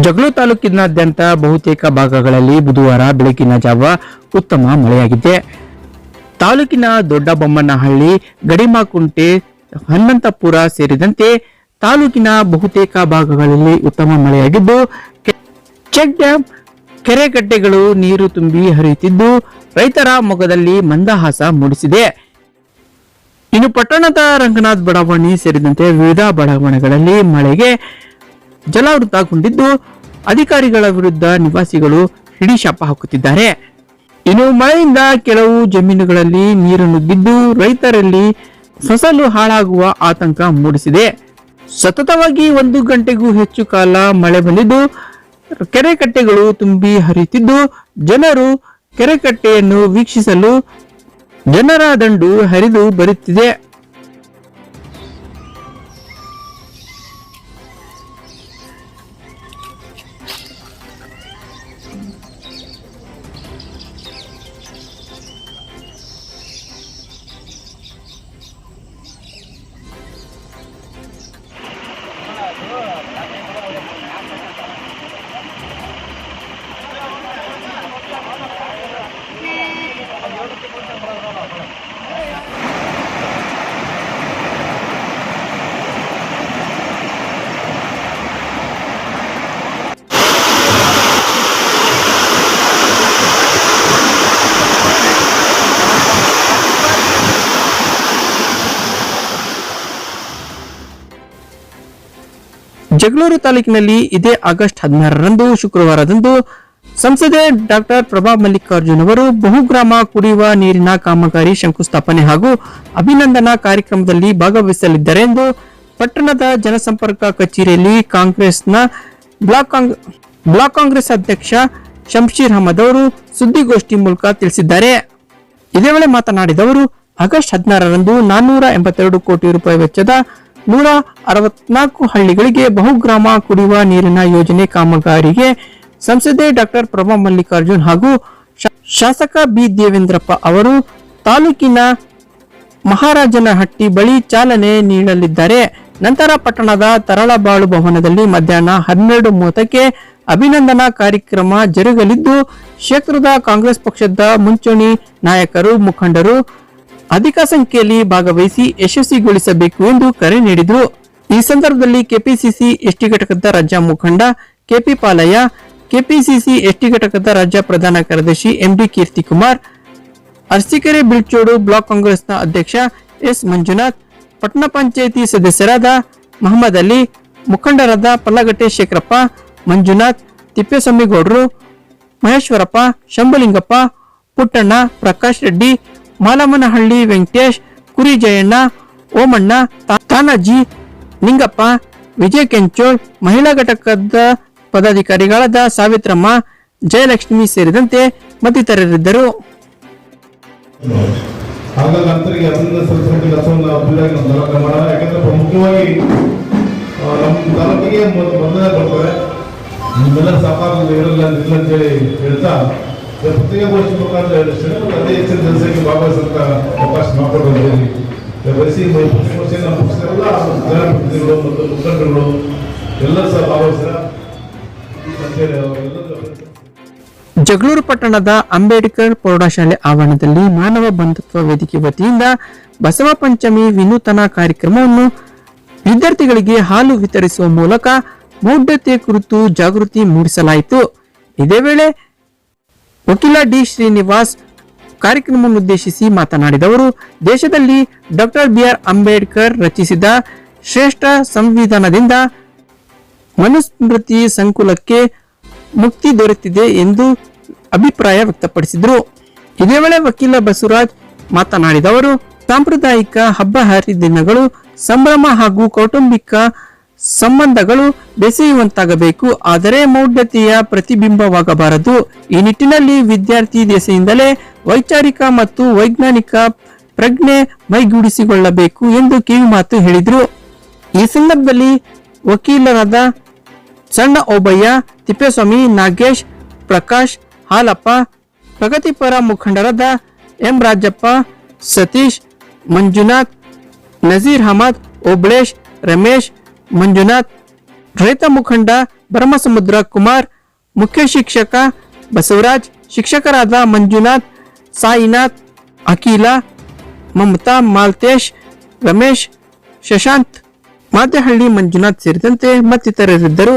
ಜಗಳೂರು ತಾಲೂಕಿನಾದ್ಯಂತ ಬಹುತೇಕ ಭಾಗಗಳಲ್ಲಿ ಬುಧವಾರ ಬೆಳಕಿನ ಜಾವ ಉತ್ತಮ ಮಳೆಯಾಗಿದೆ. ತಾಲೂಕಿನ ದೊಡ್ಡಬೊಮ್ಮನಹಳ್ಳಿ, ಗಡಿಮಾಕುಂಟೆ ಹನ್ನಂತಪುರ ಸೇರಿದಂತೆ ತಾಲೂಕಿನ ಬಹುತೇಕ ಭಾಗಗಳಲ್ಲಿ ಉತ್ತಮ ಮಳೆಯಾಗಿದ್ದು ಚೆಕ್ ಡ್ಯಾಂ, ಕೆರೆಗಡ್ಡೆಗಳು ನೀರು ತುಂಬಿ ಹರಿಯುತ್ತಿದ್ದು, ರೈತರ ಮೊಗದಲ್ಲಿ ಮಂದಹಾಸ ಮೂಡಿಸಿದೆ. ಇನ್ನು ಪಟ್ಟಣದ ರಂಗನಾಥ್ ಬಡಾವಣೆ ಸೇರಿದಂತೆ ವಿವಿಧ ಬಡಾವಣೆಗಳಲ್ಲಿ ಮಳೆಗೆ ಜಲಾವೃತಗೊಂಡಿದ್ದು ಅಧಿಕಾರಿಗಳ ವಿರುದ್ಧ ನಿವಾಸಿಗಳು ಹಿಡಿಶಾಪ ಹಾಕುತ್ತಿದ್ದಾರೆ. ಇನ್ನು ಮಳೆಯಿಂದ ಕೆಲವು ಜಮೀನುಗಳಲ್ಲಿ ನೀರು ನುಗ್ಗಿದ್ದು ರೈತರಲ್ಲಿ ಫಸಲು ಹಾಳಾಗುವ ಆತಂಕ ಮೂಡಿಸಿದೆ. ಸತತವಾಗಿ ಒಂದು ಗಂಟೆಗೂ ಹೆಚ್ಚು ಕಾಲ ಮಳೆ ಬಂದಿದ್ದು, ಕೆರೆಕಟ್ಟೆಗಳು ತುಂಬಿ ಹರಿಯುತ್ತಿದ್ದು, ಜನರು ಕೆರೆಕಟ್ಟೆಯನ್ನು ವೀಕ್ಷಿಸಲು ಜನರ ದಂಡು ಹರಿದು ಬರುತ್ತಿದೆ. ಜಗಳೂರು ತಾಲೂಕಿನಲ್ಲಿ ಇದೇ ಆಗಸ್ಟ್ ಹದಿನಾರರಂದು, ಶುಕ್ರವಾರದಂದು ಸಂಸದೆ ಡಾಕ್ಟರ್ ಪ್ರಭಾ ಮಲ್ಲಿಕಾರ್ಜುನ್ ಅವರು ಬಹುಗ್ರಾಮ ಕುಡಿಯುವ ನೀರಿನ ಕಾಮಗಾರಿ ಶಂಕುಸ್ಥಾಪನೆ ಹಾಗೂ ಅಭಿನಂದನಾ ಕಾರ್ಯಕ್ರಮದಲ್ಲಿ ಭಾಗವಹಿಸಲಿದ್ದಾರೆ ಎಂದು ಪಟ್ಟಣದ ಜನಸಂಪರ್ಕ ಕಚೇರಿಯಲ್ಲಿ ಕಾಂಗ್ರೆಸ್ನ ಬ್ಲಾಕ್ ಬ್ಲಾಕ್ ಕಾಂಗ್ರೆಸ್ ಅಧ್ಯಕ್ಷ ಶಂಶೀರ್ ಅಹಮದ್ ಅವರು ಸುದ್ದಿಗೋಷ್ಠಿ ಮೂಲಕ ತಿಳಿಸಿದ್ದಾರೆ. ಇದೇ ವೇಳೆ ಮಾತನಾಡಿದವರು ಆಗಸ್ಟ್ ಹದಿನಾರರಂದು ನಾನ್ನೂರ ಎಂಬತ್ತೆರಡು ಕೋಟಿ ರೂಪಾಯಿ ವೆಚ್ಚದ ನೂರ ಅರವತ್ನಾಲ್ಕು ಹಳ್ಳಿಗಳಿಗೆ ಬಹುಗ್ರಾಮ ಕುಡಿಯುವ ನೀರಿನ ಯೋಜನೆ ಕಾಮಗಾರಿಗೆ ಸಂಸದೆ ಡಾಕ್ಟರ್ ಪ್ರಭಾ ಮಲ್ಲಿಕಾರ್ಜುನ್ ಹಾಗೂ ಶಾಸಕ ಬಿ ದೇವೇಂದ್ರಪ್ಪ ಅವರು ತಾಲೂಕಿನ ಮಹಾರಾಜನಹಟ್ಟಿ ಬಳಿ ಚಾಲನೆ ನೀಡಲಿದ್ದಾರೆ. ನಂತರ ಪಟ್ಟಣದ ತರಳಬಾಳು ಭವನದಲ್ಲಿ ಮಧ್ಯಾಹ್ನ ಹನ್ನೆರಡು ಮೂವತ್ತಕ್ಕೆ ಅಭಿನಂದನಾ ಕಾರ್ಯಕ್ರಮ ಜರುಗಲಿದ್ದು, ಕ್ಷೇತ್ರದ ಕಾಂಗ್ರೆಸ್ ಪಕ್ಷದ ಮುಂಚೂಣಿ ನಾಯಕರು, ಮುಖಂಡರು ಅಧಿಕ ಸಂಖ್ಯೆಯಲ್ಲಿ ಭಾಗವಹಿಸಿ ಯಶಸ್ವಿಗೊಳಿಸಬೇಕು ಎಂದು ಕರೆ ನೀಡಿದರು. ಈ ಸಂದರ್ಭದಲ್ಲಿ ಕೆಪಿಸಿಸಿ ಎಸ್ಟಿ ಘಟಕದ ರಾಜ್ಯ ಮುಖಂಡ ಕೆಪಿ ಪಾಲಯ್ಯ, ಕೆಪಿಸಿಸಿ ಎಸ್ಟಿ ಘಟಕದ ರಾಜ್ಯ ಪ್ರಧಾನ ಕಾರ್ಯದರ್ಶಿ ಎಂಡಿ ಕೀರ್ತಿಕುಮಾರ್, ಅರಸೀಕೆರೆ ಬಿಳ್ಚೋಡು ಬ್ಲಾಕ್ ಕಾಂಗ್ರೆಸ್ನ ಅಧ್ಯಕ್ಷ ಎಸ್ ಮಂಜುನಾಥ್ ಪಟ್ಟಣ ಪಂಚಾಯಿತಿ ಸದಸ್ಯರಾದ ಮಹಮ್ಮದ್ ಅಲಿ, ಮುಖಂಡರಾದ ಪಲ್ಲಗಟ್ಟೆ ಶೇಖರಪ್ಪ, ಮಂಜುನಾಥ್, ತಿಪ್ಪೇಸ್ವಾಮಿಗೌಡರು, ಮಹೇಶ್ವರಪ್ಪ, ಶಂಭುಲಿಂಗಪ್ಪ, ಪುಟ್ಟಣ್ಣ, ಪ್ರಕಾಶ್ ರೆಡ್ಡಿ ಮಾಲಮ್ಮನಹಳ್ಳಿ ವೆಂಕಟೇಶ್ ಕುರಿ ಜಯಣ್ಣ ಓಮಣ್ಣ ತಾನಾಜಿ, ನಿಂಗಪ್ಪ, ವಿಜಯ್ ಕೆಂಚೋಳ್, ಮಹಿಳಾ ಘಟಕದ ಪದಾಧಿಕಾರಿಗಳಾದ ಸಾವಿತ್ರಮ್ಮ, ಜಯಲಕ್ಷ್ಮಿ ಸೇರಿದಂತೆ ಮತ್ತಿತರರಿದ್ದರು. ಹೇಳ್ತಾ ಪತ್ರಿಕಾಗೋಷ್ಠಿ ಮುಖಾಂತರ ಹೇಳಿದ್ರೆ ಅದೇ ಹೆಚ್ಚಿನ ಜನಸಂಖ್ಯೆ ಭಾಗವಹಿಸಂತ ಅವಕಾಶ ಮಾಡಿಕೊಡೋದು ಬಯಸಿ ಪತ್ರಿಕಾಗೋಷ್ಠಿ ನಮ್ಮ ಪಕ್ಷದಲ್ಲ ಜನಪ್ರತಿನಿಧಿಗಳು ಮತ್ತು ಮುಖಂಡರುಗಳು ಎಲ್ಲ ಸಹ ಭಾಗವಹಿಸ್ತಾರ ಅಂತೇಳಿ ಅವರೆಲ್ಲರೂ ಜಗಳೂರು ಪಟ್ಟಣದ ಅಂಬೇಡ್ಕರ್ ಪ್ರೌಢಶಾಲೆ ಆವರಣದಲ್ಲಿ ಮಾನವ ಬಂಧುತ್ವ ವೇದಿಕೆ ವತಿಯಿಂದ ಬಸವ ಪಂಚಮಿ ವಿನೂತನ ಕಾರ್ಯಕ್ರಮವನ್ನು ವಿದ್ಯಾರ್ಥಿಗಳಿಗೆ ಹಾಲು ವಿತರಿಸುವ ಮೂಲಕ ಮೌಢ್ಯತೆ ಕುರಿತು ಜಾಗೃತಿ ಮೂಡಿಸಲಾಯಿತು. ಇದೇ ವೇಳೆ ವಕೀಲ ಡಿ ಶ್ರೀನಿವಾಸ್ ಕಾರ್ಯಕ್ರಮವನ್ನುದ್ದೇಶಿಸಿ ಮಾತನಾಡಿದವರು, ದೇಶದಲ್ಲಿ ಡಾಕ್ಟರ್ ಬಿಆರ್ ಅಂಬೇಡ್ಕರ್ ರಚಿಸಿದ ಶ್ರೇಷ್ಠ ಸಂವಿಧಾನದಿಂದ ಮನುಸ್ಮೃತಿ ಸಂಕುಲಕ್ಕೆ ಮುಕ್ತಿ ದೊರೆತಿದೆ ಎಂದು ಅಭಿಪ್ರಾಯ ವ್ಯಕ್ತಪಡಿಸಿದರು. ಇದೇ ವೇಳೆ ವಕೀಲ ಬಸವರಾಜ್ ಮಾತನಾಡಿದವರು, ಸಾಂಪ್ರದಾಯಿಕ ಹಬ್ಬ ಹರಿದಿನಗಳು ಸಂಭ್ರಮ ಹಾಗೂ ಕೌಟುಂಬಿಕ ಸಂಬಂಧಗಳು ಬೆಸೆಯುವಂತಾಗಬೇಕು. ಆದರೆ ಮೌಢ್ಯತೆಯ ಪ್ರತಿಬಿಂಬವಾಗಬಾರದು. ಈ ನಿಟ್ಟಿನಲ್ಲಿ ವಿದ್ಯಾರ್ಥಿ ದೆಸೆಯಿಂದಲೇ ವೈಚಾರಿಕ ಮತ್ತು ವೈಜ್ಞಾನಿಕ ಪ್ರಜ್ಞೆ ಮೈಗೂಡಿಸಿಕೊಳ್ಳಬೇಕು ಎಂದು ಕಿವಿಮಾತು ಹೇಳಿದರು. ಈ ಸಂದರ್ಭದಲ್ಲಿ ವಕೀಲರಾದ ಸಣ್ಣ ಓಬಯ್ಯ ತಿಪ್ಪೇಸ್ವಾಮಿ, ನಾಗೇಶ್, ಪ್ರಕಾಶ್, ಹಾಲಪ್ಪ, ಪ್ರಗತಿಪರ ಮುಖಂಡರಾದ ಎಂ ರಾಜಪ್ಪ, ಸತೀಶ್, ಮಂಜುನಾಥ್, ನಜೀರ್ ಅಹಮದ್, ಓಬ್ಳೇಶ್, ರಮೇಶ್ ಮಂಜುನಾಥ್, ರೈತ ಮುಖಂಡ ಬ್ರಹ್ಮಸಮುದ್ರ ಕುಮಾರ್, ಮುಖ್ಯ ಶಿಕ್ಷಕ ಬಸವರಾಜ್, ಶಿಕ್ಷಕರಾದ ಮಂಜುನಾಥ್, ಸಾಯಿನಾಥ್, ಅಖಿಲಾ, ಮಮತಾ ಮಾಲ್ತೇಶ್, ರಮೇಶ್, ಶಶಾಂತ್ ಮಾತೆಹಳ್ಳಿ ಮಂಜುನಾಥ್ ಸೇರಿದಂತೆ ಮತ್ತಿತರರಿದ್ದರು.